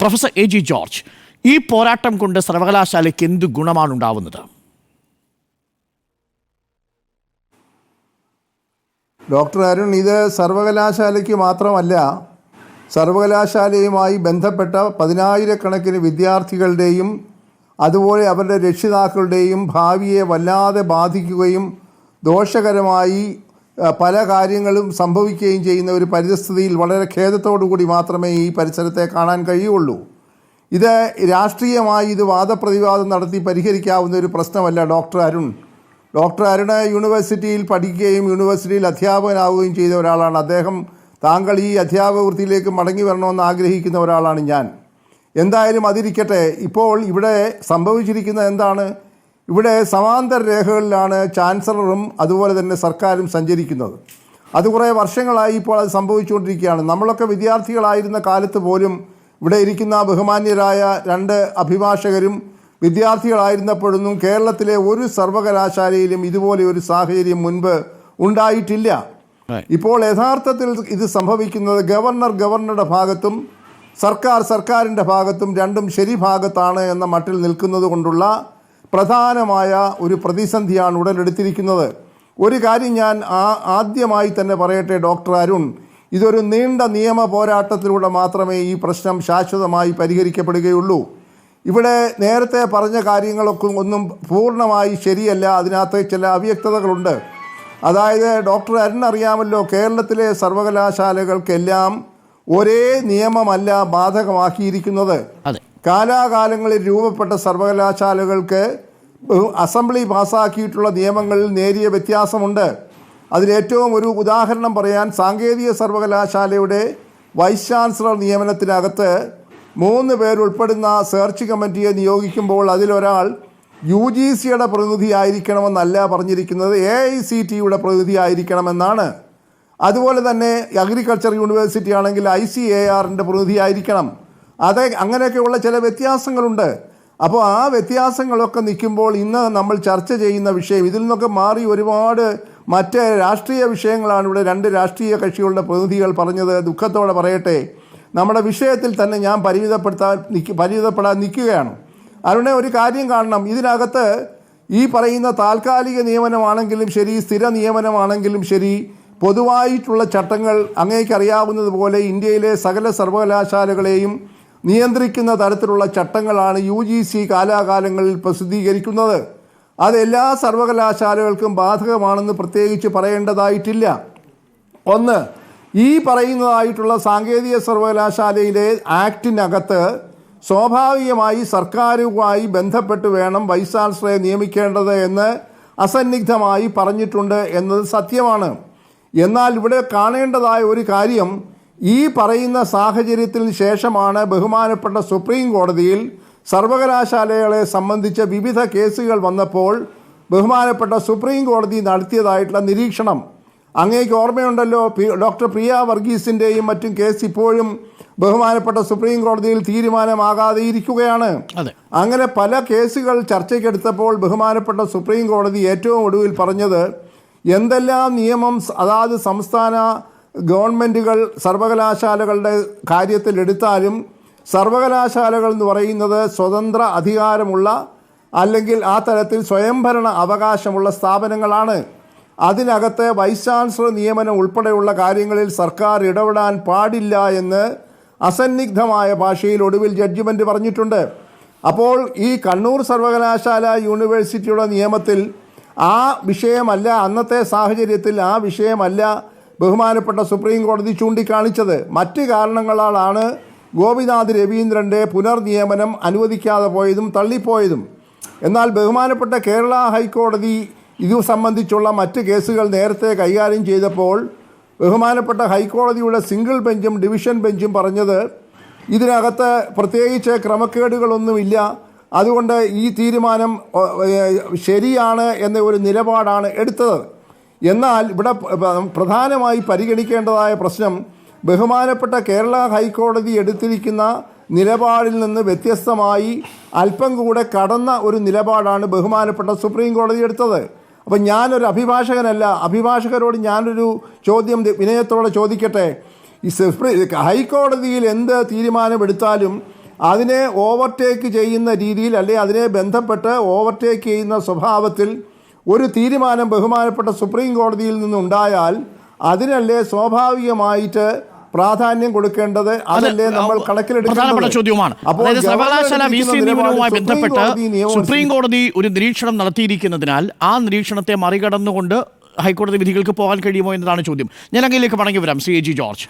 Professor A G George ഈ പോരാട്ടം കൊണ്ട് സർവകലാശാലയ്ക്ക് എന്ത് ഗുണമാണ് ഉണ്ടാവുന്നത്? ഡോക്ടർ അരുൺ ഇത് സർവകലാശാലയ്ക്ക് മാത്രമല്ല സർവകലാശാലയുമായി ബന്ധപ്പെട്ട പതിനായിരക്കണക്കിന് വിദ്യാർത്ഥികളുടെയും അതുപോലെ അവരുടെ രക്ഷിതാക്കളുടെയും ഭാവിയെ വല്ലാതെ ബാധിക്കുകയും ദോഷകരമായി പല കാര്യങ്ങളും സംഭവിക്കുകയും ചെയ്യുന്ന ഒരു പരിതസ്ഥിതിയിൽ വളരെ ഖേദത്തോടുകൂടി മാത്രമേ ഈ പരിസരത്തെ കാണാൻ കഴിയുള്ളൂ. ഇത് രാഷ്ട്രീയമായി ഇത് വാദപ്രതിവാദം നടത്തി പരിഹരിക്കാവുന്ന ഒരു പ്രശ്നമല്ല ഡോക്ടർ അരുൺ. ഡോക്ടർ അരുണ് യൂണിവേഴ്സിറ്റിയിൽ പഠിക്കുകയും യൂണിവേഴ്സിറ്റിയിൽ അധ്യാപകനാവുകയും ചെയ്ത ഒരാളാണ്. അദ്ദേഹം താങ്കൾ ഈ അധ്യാപക വൃത്തിയിലേക്ക് മടങ്ങി വരണമെന്ന് ആഗ്രഹിക്കുന്ന ഒരാളാണ് ഞാൻ. എന്തായാലും അതിരിക്കട്ടെ ഇപ്പോൾ ഇവിടെ സംഭവിച്ചിരിക്കുന്നത് എന്താണ്? ഇവിടെ സമാന്തര രേഖകളിലാണ് ചാൻസലറും അതുപോലെ തന്നെ സർക്കാരും സഞ്ചരിക്കുന്നത്. അത് കുറേ വർഷങ്ങളായി ഇപ്പോൾ അത് സംഭവിച്ചുകൊണ്ടിരിക്കുകയാണ്. നമ്മളൊക്കെ വിദ്യാർത്ഥികളായിരുന്ന കാലത്ത് പോലും ഇവിടെ ഇരിക്കുന്ന ബഹുമാന്യരായ രണ്ട് അഭിഭാഷകരും വിദ്യാർത്ഥികളായിരുന്നപ്പോഴൊന്നും കേരളത്തിലെ ഒരു സർവകലാശാലയിലും ഇതുപോലെ ഒരു സാഹചര്യം മുൻപ് ഉണ്ടായിട്ടില്ല. ഇപ്പോൾ യഥാർത്ഥത്തിൽ ഇത് സംഭവിക്കുന്നത് ഗവർണർ ഗവർണറുടെ ഭാഗത്തും സർക്കാർ സർക്കാരിന്റെ ഭാഗത്തും രണ്ടും ശരി ഭാഗത്താണ് എന്ന മട്ടിൽ നിൽക്കുന്നത് കൊണ്ടുള്ള പ്രധാനമായ ഒരു പ്രതിസന്ധിയാണ് ഉടലെടുത്തിരിക്കുന്നത്. ഒരു കാര്യം ഞാൻ ആ ആദ്യമായി തന്നെ പറയട്ടെ ഡോക്ടർ അരുൺ. ഇതൊരു നീണ്ട നിയമ പോരാട്ടത്തിലൂടെ മാത്രമേ ഈ പ്രശ്നം ശാശ്വതമായി പരിഹരിക്കപ്പെടുകയുള്ളൂ. ഇവിടെ നേരത്തെ പറഞ്ഞ കാര്യങ്ങളൊക്കെ ഒന്നും പൂർണമായി ശരിയല്ല. അതിനകത്ത് ചില അവ്യക്തതകളുണ്ട്. അതായത് ഡോക്ടർ അരുൺ അറിയാമല്ലോ കേരളത്തിലെ സർവകലാശാലകൾക്കെല്ലാം ഒരേ നിയമമല്ല ബാധകമാക്കിയിരിക്കുന്നത്. അതെ. കാലാകാലങ്ങളിൽ രൂപപ്പെട്ട സർവകലാശാലകൾക്ക് അസംബ്ലി പാസ്സാക്കിയിട്ടുള്ള നിയമങ്ങളിൽ നേരിയ വ്യത്യാസമുണ്ട്. അതിലേറ്റവും ഒരു ഉദാഹരണം പറയാൻ സാങ്കേതിക സർവകലാശാലയുടെ വൈസ് ചാൻസലർ നിയമനത്തിനകത്ത് മൂന്ന് പേരുൾപ്പെടുന്ന സെർച്ച് കമ്മിറ്റിയെ നിയോഗിക്കുമ്പോൾ അതിലൊരാൾ യു ജി സിയുടെ പ്രതിനിധിയായിരിക്കണമെന്നല്ല പറഞ്ഞിരിക്കുന്നത് എ ഐ സി ടിയുടെ പ്രതിനിധിയായിരിക്കണമെന്നാണ്. അതുപോലെ തന്നെ അഗ്രികൾച്ചർ യൂണിവേഴ്സിറ്റി ആണെങ്കിൽ ഐ സി എ ആറിന്റെ പ്രതിനിധിയായിരിക്കണം. അത് അങ്ങനെയൊക്കെയുള്ള ചില വ്യത്യാസങ്ങളുണ്ട്. അപ്പോൾ ആ വ്യത്യാസങ്ങളൊക്കെ നിൽക്കുമ്പോൾ ഇന്ന് നമ്മൾ ചർച്ച ചെയ്യുന്ന വിഷയം ഇതിൽ നിന്നൊക്കെ മാറി ഒരുപാട് മറ്റ് രാഷ്ട്രീയ വിഷയങ്ങളാണ് ഇവിടെ രണ്ട് രാഷ്ട്രീയ കക്ഷികളുടെ പ്രതിനിധികൾ പറഞ്ഞത്. ദുഃഖത്തോടെ പറയട്ടെ. നമ്മുടെ വിഷയത്തിൽ തന്നെ ഞാൻ പരിമിതപ്പെടുത്താൻ നിൽക്ക് പരിമിതപ്പെടാൻ നിൽക്കുകയാണ്. അരുണെ ഒരു കാര്യം കാണണം. ഇതിനകത്ത് ഈ പറയുന്ന താൽക്കാലിക നിയമനമാണെങ്കിലും ശരി സ്ഥിര നിയമനമാണെങ്കിലും ശരി പൊതുവായിട്ടുള്ള ചട്ടങ്ങൾ അങ്ങേക്കറിയാവുന്നതുപോലെ ഇന്ത്യയിലെ സകല സർവകലാശാലകളെയും നിയന്ത്രിക്കുന്ന തരത്തിലുള്ള ചട്ടങ്ങളാണ് യു ജി സി കാലാകാലങ്ങളിൽ പ്രസിദ്ധീകരിക്കുന്നത്. അത് എല്ലാ സർവകലാശാലകൾക്കും ബാധകമാണെന്ന് പ്രത്യേകിച്ച് പറയേണ്ടതായിട്ടില്ല. ഒന്ന് ഈ പറയുന്നതായിട്ടുള്ള സാങ്കേതിക സർവകലാശാലയിലെ ആക്ടിനകത്ത് സ്വാഭാവികമായി സർക്കാരുമായി ബന്ധപ്പെട്ട് വേണം വൈസ് ചാൻസലറെ നിയമിക്കേണ്ടത് എന്ന് അസന്നിഗ്ധമായി പറഞ്ഞിട്ടുണ്ട് എന്നത് സത്യമാണ്. എന്നാൽ ഇവിടെ കാണേണ്ടതായ ഒരു കാര്യം ഈ പറയുന്ന സാഹചര്യത്തിന് ശേഷമാണ് ബഹുമാനപ്പെട്ട സുപ്രീം കോടതിയിൽ സർവകലാശാലകളെ സംബന്ധിച്ച വിവിധ കേസുകൾ വന്നപ്പോൾ ബഹുമാനപ്പെട്ട സുപ്രീം കോടതി നടത്തിയതായിട്ടുള്ള നിരീക്ഷണം. അങ്ങേക്ക് ഓർമ്മയുണ്ടല്ലോ ഡോക്ടർ പ്രിയ വർഗീസിന്റെയും മറ്റും കേസ് ഇപ്പോഴും ബഹുമാനപ്പെട്ട സുപ്രീം കോടതിയിൽ തീരുമാനമാകാതെ ഇരിക്കുകയാണ്. അങ്ങനെ പല കേസുകൾ ചർച്ചയ്ക്കെടുത്തപ്പോൾ ബഹുമാനപ്പെട്ട സുപ്രീം കോടതി ഏറ്റവും ഒടുവിൽ പറഞ്ഞത് എന്തെല്ലാം നിയമം അതാത് സംസ്ഥാന ഗവൺമെന്റുകൾ സർവകലാശാലകളുടെ കാര്യത്തിൽ എടുത്താലും സർവകലാശാലകൾ എന്ന് പറയുന്നത് സ്വതന്ത്ര അധികാരമുള്ള അല്ലെങ്കിൽ ആ തരത്തിൽ സ്വയംഭരണ അവകാശമുള്ള സ്ഥാപനങ്ങളാണ്. അതിനകത്ത് വൈസ് ചാൻസലർ നിയമനം ഉൾപ്പെടെയുള്ള കാര്യങ്ങളിൽ സർക്കാർ ഇടപെടാൻ പാടില്ല എന്ന് അസന്നിഗ്ധമായ ഭാഷയിൽ ഒടുവിൽ ജഡ്ജിമെന്റ് പറഞ്ഞിട്ടുണ്ട്. അപ്പോൾ ഈ കണ്ണൂർ സർവകലാശാല യൂണിവേഴ്സിറ്റിയുടെ നിയമത്തിൽ ആ വിഷയമല്ല അന്നത്തെ സാഹചര്യത്തിൽ ആ വിഷയമല്ല ബഹുമാനപ്പെട്ട സുപ്രീം കോടതി ചൂണ്ടിക്കാണിച്ചത് മറ്റ് കാരണങ്ങളാലാണ് ഗോപിനാഥ് രവീന്ദ്രന്റെ പുനർനിയമനം അനുവദിക്കാതെ പോയതും തള്ളിപ്പോയതും. എന്നാൽ ബഹുമാനപ്പെട്ട കേരള ഹൈക്കോടതി ഇതു സംബന്ധിച്ചുള്ള മറ്റ് കേസുകൾ നേരത്തെ കൈകാര്യം ചെയ്തപ്പോൾ ബഹുമാനപ്പെട്ട ഹൈക്കോടതിയുടെ സിംഗിൾ ബെഞ്ചും ഡിവിഷൻ ബെഞ്ചും പറഞ്ഞത് ഇതിനകത്ത് പ്രത്യേകിച്ച് ക്രമക്കേടുകളൊന്നുമില്ല. അതുകൊണ്ട് ഈ തീരുമാനം ശരിയാണ് എന്ന ഒരു നിലപാടാണ് എടുത്തത്. എന്നാൽ ഇവിടെ പ്രധാനമായി പരിഗണിക്കേണ്ടതായ പ്രശ്നം ബഹുമാനപ്പെട്ട കേരള ഹൈക്കോടതി എടുത്തിരിക്കുന്ന നിലപാടിൽ നിന്ന് വ്യത്യസ്തമായി അല്പം കൂടെ കടന്ന ഒരു നിലപാടാണ് ബഹുമാനപ്പെട്ട സുപ്രീം കോടതി എടുത്തത്. അപ്പം ഞാനൊരു അഭിഭാഷകനല്ല അഭിഭാഷകരോട് ഞാനൊരു ചോദ്യം വിനയത്തോടെ ചോദിക്കട്ടെ. ഈ ഹൈക്കോടതിയിൽ എന്ത് തീരുമാനമെടുത്താലും അതിനെ ഓവർടേക്ക് ചെയ്യുന്ന രീതിയിൽ അല്ലെങ്കിൽ അതിനെ ബന്ധപ്പെട്ട് ഓവർടേക്ക് ചെയ്യുന്ന സ്വഭാവത്തിൽ ഒരു തീരുമാനം ബഹുമാനപ്പെട്ട സുപ്രീം കോടതിയിൽ നിന്നുണ്ടായാൽ അതിനല്ലേ സ്വാഭാവികമായിട്ട് പ്രാധാന്യം കൊടുക്കേണ്ടത്? അതല്ലേ നമ്മൾ പ്രധാനപ്പെട്ട ചോദ്യമാണ് അതായത് സർവകലാശാല ഗവർണർ വി സി നിയമനവുമായി സുപ്രീം ബന്ധപ്പെട്ട് കോടതി സുപ്രീം കോടതി ഒരു നിരീക്ഷണം നടത്തിയിരിക്കുന്നതിനാൽ ആ നിരീക്ഷണത്തെ മറികടന്നുകൊണ്ട് ഹൈക്കോടതി വിധികൾക്ക് പോകാൻ കഴിയുമോ എന്നതാണ് ചോദ്യം. ഞാൻ അങ്ങയിലേക്ക് മടങ്ങി വരാം. C A G George.